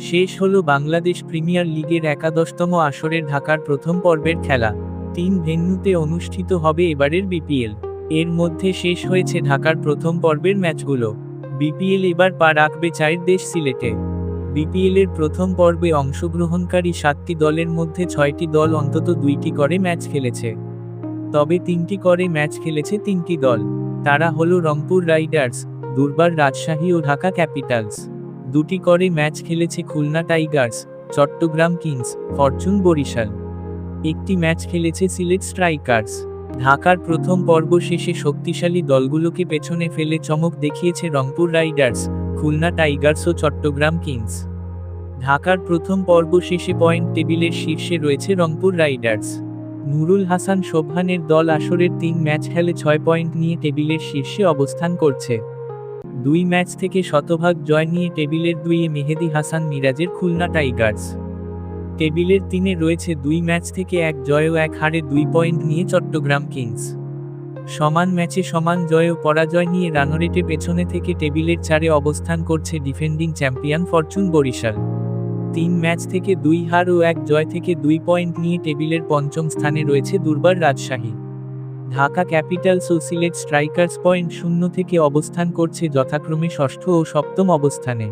শেষ হল বাংলাদেশ প্রিমিয়ার লিগের একাদশতম আসরের ঢাকার প্রথম পর্বের খেলা। তিন ভেন্যুতে অনুষ্ঠিত হবে এবারের বিপিএল। এর মধ্যে শেষ হয়েছে ঢাকার প্রথম পর্বের ম্যাচগুলো। বিপিএল এবার পা রাখবে চায়ের দেশ সিলেটে। বিপিএলের প্রথম পর্বে অংশগ্রহণকারী সাতটি দলের মধ্যে ছয়টি দল অন্তত দুইটি করে ম্যাচ খেলেছে। তবে তিনটি করে ম্যাচ খেলেছে তিনটি দল। তারা হলো রংপুর রাইডার্স, দুর্বার রাজশাহী ও ঢাকা ক্যাপিটালস। দুটি করে ম্যাচ খেলেছে Khulna Tigers, Chattogram Kings, Fortune Barishal. একটি ম্যাচ খেলেছে সিলেট স্ট্রাইকার্স। ঢাকার প্রথম পর্ব শেষে শক্তিশালী দলগুলোকে পেছনে ফেলে চমক দেখিয়েছে রংপুর রাইডার্স, খুলনা টাইগার্স ও চট্টগ্রাম কিংস। ঢাকার প্রথম পর্ব শেষে পয়েন্ট টেবিলের শীর্ষে রয়েছে রংপুর রাইডার্স। নুরুল হাসান সোবহানের দল আসরের তিন ম্যাচ খেলে ছয় পয়েন্ট নিয়ে টেবিলের শীর্ষে অবস্থান করছে। দুই ম্যাচ থেকে শতভাগ জয় নিয়ে টেবিলের দুইয়ে মেহেদি হাসান মিরাজের খুলনা টাইগার্স। টেবিলের তিনে রয়েছে দুই ম্যাচ থেকে এক জয় ও এক হারে দুই পয়েন্ট নিয়ে চট্টগ্রাম কিংস। সমান ম্যাচে সমান জয় ও পরাজয় নিয়ে রানরেটে পেছনে থেকে টেবিলের চারে অবস্থান করছে ডিফেন্ডিং চ্যাম্পিয়ন ফরচুন বরিশাল। তিন ম্যাচ থেকে দুই হার ও এক জয় থেকে দুই পয়েন্ট নিয়ে টেবিলের পঞ্চম স্থানে রয়েছে দুর্বার রাজশাহী। ঢাকা ক্যাপিটালস ও সিলেট স্ট্রাইকার্স পয়েন্ট শূন্য থেকে অবস্থান করছে যথাক্রমে ষষ্ঠ ও সপ্তম অবস্থানে।